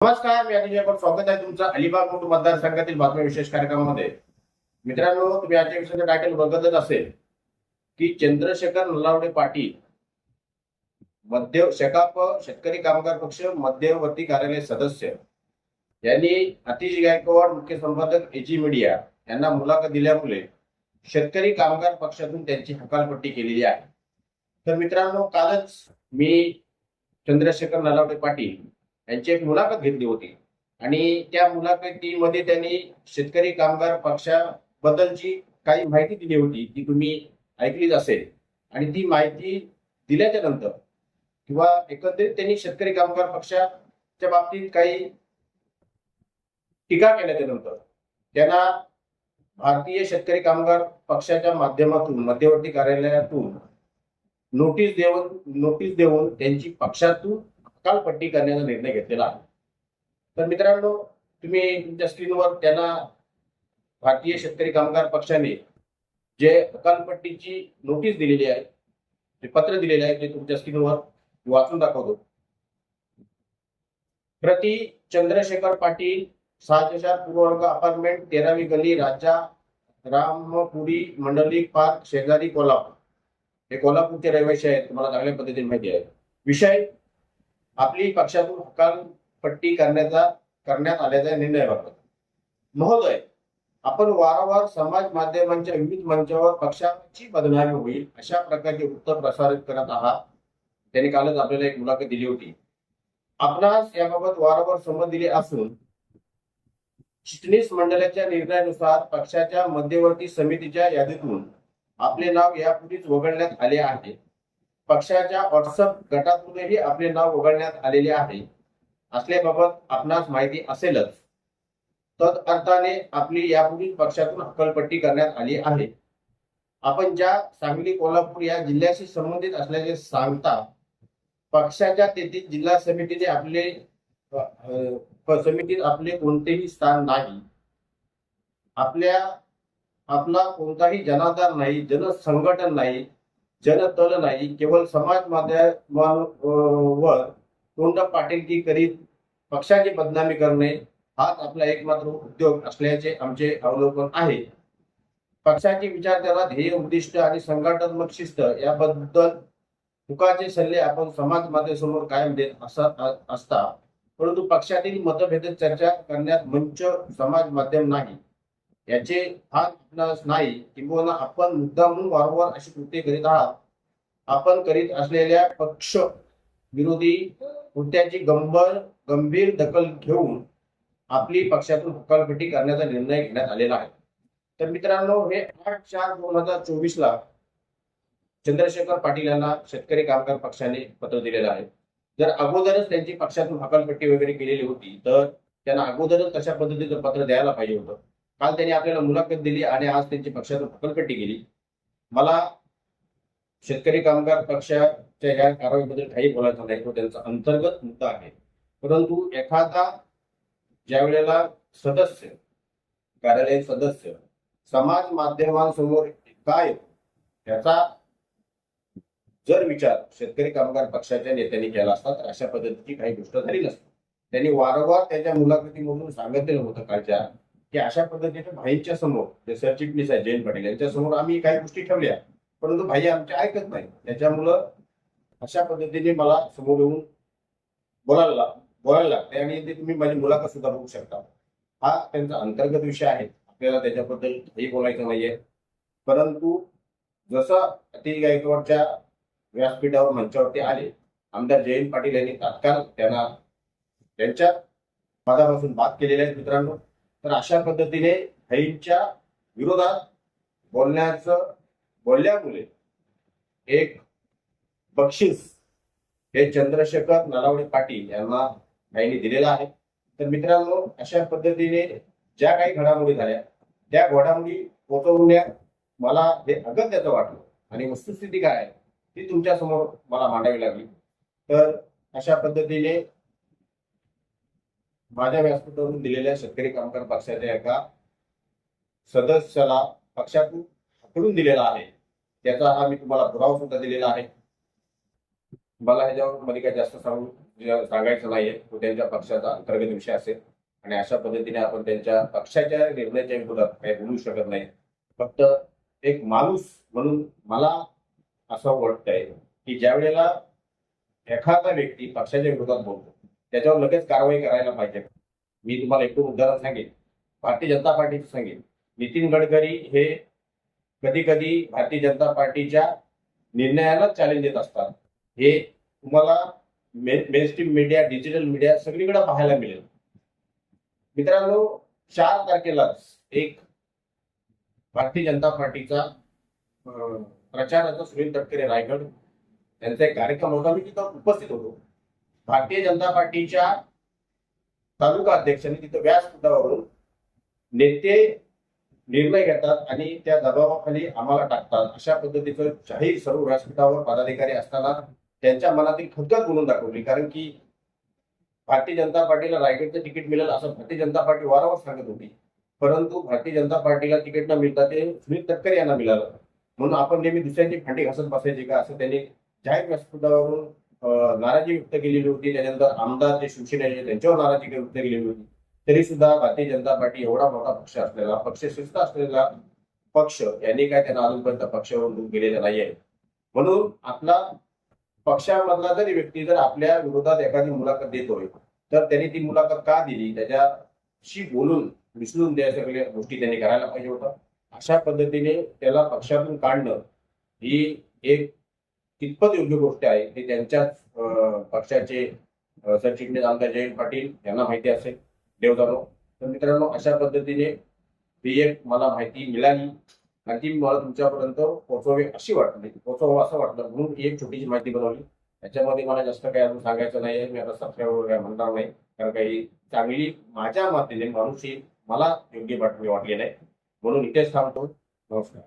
नमस्कार मी अनिल आपण स्वागत आहे तुमचं अलिबाग मोठ मतदारसंघातील बातम्या विशेष कार्यक्रमामध्ये. मित्रांनो तुम्ही आजच्या विषयाचं टायटल बघतच असेल की चंद्रशेखर नलावडे पाटील मध्य शेकाप शेतकरी कामगार पक्ष मध्यवर्ती कार्यालय सदस्य. यांनी अतिश गायकवाड मुख्य संपादक एजी मीडिया यांना मुलाखत दिल्यामुळे शेतकरी कामगार पक्षातून त्यांची हकालपट्टी केलेली आहे. तर मित्रांनो कालच मी चंद्रशेखर नलावडे पाटील यांची एक मुलाखत घेतली होती. आणि त्या मुलाखतीमध्ये त्यांनी शेतकरी कामगार पक्षाबद्दलची काही माहिती दिली होती ती तुम्ही ऐकलीच असेल. आणि ती माहिती दिल्याच्या नंतर किंवा एकंदरीत त्यांनी शेतकरी कामगार पक्षाच्या बाबतीत काही टीका केल्याच्यानंतर त्यांना भारतीय शेतकरी कामगार पक्षाच्या माध्यमातून मध्यवर्ती कार्यालयातून नोटीस देऊन नोटीस देऊन त्यांची पक्षातून हकालपट्टी करण्याचा निर्णय घेतलेला आहे. तर मित्रांनो तुम्ही तुमच्या स्क्रीनवर त्यांना भारतीय शेतकरी कामगार पक्षाने जे अकालपट्टीची नोटीस दिलेली आहे जे पत्र दिलेले आहे ते तुमच्या स्क्रीनवर वाचून दाखवतो. प्रति चंद्रशेखर पाटील सहाशे पूर्ववर्ग अपार्टमेंट तेरावी गल्ली राजा रामपुरी मंडली पार्क शेजारी कोल्हापूर. हे कोल्हापूरचे रहिवासी आहेत तुम्हाला चांगल्या पद्धतीने माहिती आहे. विषय आपली पक्षातून हकालपट्टी करण्याचा करण्यात आल्याचा निर्णय बाबत महोदय आपण वारंवार समाज माध्यमांच्या विविध मंचावर पक्षाची बदनामी होईल अशा प्रकारचे उत्तर प्रसारित करत आहात. त्यांनी कालच आपल्याला एक मुलाखत दिली होती. आपणास याबाबत वारंवार समज दिली असून चिटणीस मंडळाच्या निर्णयानुसार पक्षाच्या मध्यवर्ती समितीच्या यादीतून आपले नाव यापूर्वीच वगळण्यात आले आहे. पक्षाच्या व्हॉट्सअप गटातूनही आपले नाव उघडण्यात आलेले आहे. असल्याबाबत आपणास माहिती असेलच. तद अर्थाने आपली यापूर्वी पक्षातून हकलपट्टी करण्यात आली आहे. आपण ज्या सांगली कोल्हापूर या जिल्ह्याशी संबंधित असल्याचे सांगता पक्षाच्या तेथील जिल्हा समितीने आपले समितीत आपले कोणतेही स्थान नाही. आपल्या आपला कोणताही जनाधार नाही जनसंघटन नाही. जनतल नाही केवळ समाज माध्यमांवर तोंड पाटीलकी करीत पक्षाची बदनामी करणे हाच आपला एकमात्र उद्योग असल्याचे आमचे अवलोकन आहे. पक्षाची विचारधारा ध्येय उद्दिष्ट आणि संघटनात्मक शिस्त याबद्दल तुकाचे सल्ले आपण समाज माध्यमासमोर कायम देत असा असता. परंतु पक्षातील मतभेद चर्चा करण्यात मंच समाज माध्यम नाही. याचे भान नाही किंबहुना आपण मुद्दा म्हणून वारंवार अशी कृत्ये करीत आहात. आपण करीत असलेल्या पक्ष विरोधी कृत्याची गंभीर गंभीर दखल घेऊन आपली पक्षातून हकालपट्टी करण्याचा निर्णय घेण्यात आलेला आहे. तर मित्रांनो हे आठ चार दोन हजार चोवीस ला चंद्रशेखर पाटील यांना शेतकरी कामगार पक्षाने पत्र दिलेलं आहे. जर अगोदरच त्यांची पक्षातून हकालपट्टी वगैरे केलेली होती तर त्यांना अगोदरच तशा पद्धतीचं पत्र द्यायला पाहिजे होतं. काल त्यांनी आपल्याला मुलाखत दिली आणि आज त्यांची पक्षातून हकालपट्टी केली. मला शेतकरी कामगार पक्षाच्या या कारवाईबद्दल काही बोलायचं नाही तो त्यांचा अंतर्गत मुद्दा आहे. परंतु एखादा ज्या वेळेला सदस्य कार्यालयीन सदस्य समाज माध्यमांसमोर काय त्याचा जर विचार शेतकरी कामगार पक्षाच्या नेत्यांनी केला असता तर अशा पद्धतीची काही गोष्ट झाली नसती. त्यांनी वारंवार त्याच्या मुलाखतीमधून सांगितलेलं होतं कालच्या की अशा पद्धतीने भाईंच्या समोर जे सरचिटणीस आहे जयंत पाटील यांच्या समोर आम्ही काही गोष्टी ठेवल्या. परंतु भाई आमचे ऐकत नाही. त्याच्यामुळं अशा पद्धतीने मला समोर येऊन बोलायला लाग- बोलायला लागते आणि ते तुम्ही माझी मुलाखत सुद्धा बघू शकता. हा त्यांचा अंतर्गत विषय आहे. आपल्याला त्याच्याबद्दल काही बोलायचं नाहीये. परंतु जसं अति गायकवाडच्या व्यासपीठावर मंचावरती आले आमदार जयंत पाटील यांनी तात्काळ त्यांना त्यांच्या पदापासून बाद केलेले आहेत मित्रांनो. तर अशा पद्धतीने भाईंच्या विरोधात बोलण्याचं बोलल्यामुळे एक बक्षीस हे चंद्रशेखर नलावडे पाटील यांना भाईंनी दिलेलं आहे. तर मित्रांनो अशा पद्धतीने ज्या काही घडामोडी झाल्या त्या घडामोडी पोचवण्यात मला हे अगत्याचं वाटलं. आणि वस्तुस्थिती काय आहे ती तुमच्यासमोर मला मांडावी लागली. तर अशा पद्धतीने माझ्या व्यासपीठावरून दिलेल्या शेतकरी कामगार पक्षाच्या एका सदस्याला पक्षातून हकडून दिलेला आहे. त्याचा हा मी तुम्हाला पुरावा सुद्धा दिलेला आहे. मला ह्याच्यावर मध्ये काही जास्त सांगू सांगायचं नाहीये. तो त्यांच्या पक्षाचा अंतर्गत विषय असेल. आणि अशा पद्धतीने आपण त्यांच्या पक्षाच्या निर्णयाच्या विरोधात काही बोलू शकत नाही. फक्त एक माणूस म्हणून मला असं वाटतंय की ज्या वेळेला एखादा व्यक्ती पक्षाच्या विरोधात बोलतो त्याच्यावर लगेच कारवाई करायला पाहिजे. मी तुम्हाला एक दोन उदाहरण सांगेन. भारतीय जनता पार्टीचं सांगेन. नितीन गडकरी हे कधी कधी भारतीय जनता पार्टीच्या निर्णयालाच चॅलेंज देत असतात. हे तुम्हाला मेन मीडिया डिजिटल मीडिया सगळीकडे पाहायला मिळेल. मित्रांनो चार तारखेलाच एक भारतीय जनता पार्टीचा प्रचाराचा सुनील तटकरे रायगड. त्यांचा एक कार्यक्रम होता. मी तिथं उपस्थित होतो. भारतीय जनता पार्टीच्या तालुका अध्यक्षांनी तिथं व्यासपीठावरून नेते निर्णय घेतात आणि त्या दबावाखाली आम्हाला टाकतात. अशा पद्धतीचं जाहीर सर्व व्यासपीठावर पदाधिकारी असताना त्यांच्या मनातील खतखत बोलून दाखवली. कारण की भारतीय जनता पार्टीला रायगडचं तिकीट मिळेल असं भारतीय जनता पार्टी वारंवार सांगत होती. परंतु भारतीय जनता पार्टीला तिकीट न मिळता ते सुनील तटकरे यांना मिळालं. म्हणून आपण नेहमी दुसऱ्यांची फांडी घासत बसायची का? असं त्यांनी जाहीर व्यासपीठावरून नाराजी व्यक्त केलेली होती. त्यानंतर आमदार जे शिवसेनेचे त्यांच्यावर नाराजी व्यक्त केलेली होती. तरी सुद्धा भारतीय जनता पार्टी एवढा मोठा पक्ष असलेला पक्षशिस्त असलेला पक्ष यांनी काय त्यांना अजूनपर्यंत पक्षावरून दूर केलेलं नाहीये. म्हणून आपला पक्षामधला जरी व्यक्ती जर आपल्या विरोधात एखादी मुलाखत देतोय तर त्यांनी ती मुलाखत का दिली? त्याच्याशी बोलून विसरून द्या सगळ्या गोष्टी त्यांनी करायला पाहिजे होतं अशा पद्धतीने त्याला पक्षातून काढणं ही एक कितपत योग्य गोष्ट आहे हे त्यांच्याच पक्षाचे सरचिटणीस आमदार जयंत पाटील यांना माहिती असेल. देवदानो तर मित्रांनो अशा पद्धतीने ही एक मला माहिती मिळाली. आणि ती मला तुमच्यापर्यंत पोहोचवावी अशी वाटली. पोहोचवावं असं वाटलं. म्हणून ही एक छोटीशी माहिती बनवली. त्याच्यामध्ये मला जास्त काही अजून सांगायचं नाही मी आता सबस्क्राईब वगैरे म्हणणार नाही. कारण काही चांगली माझ्या मातेने माणूस ही मला योग्य बातमी वाटली नाही. म्हणून इथेच थांबतो. नमस्कार.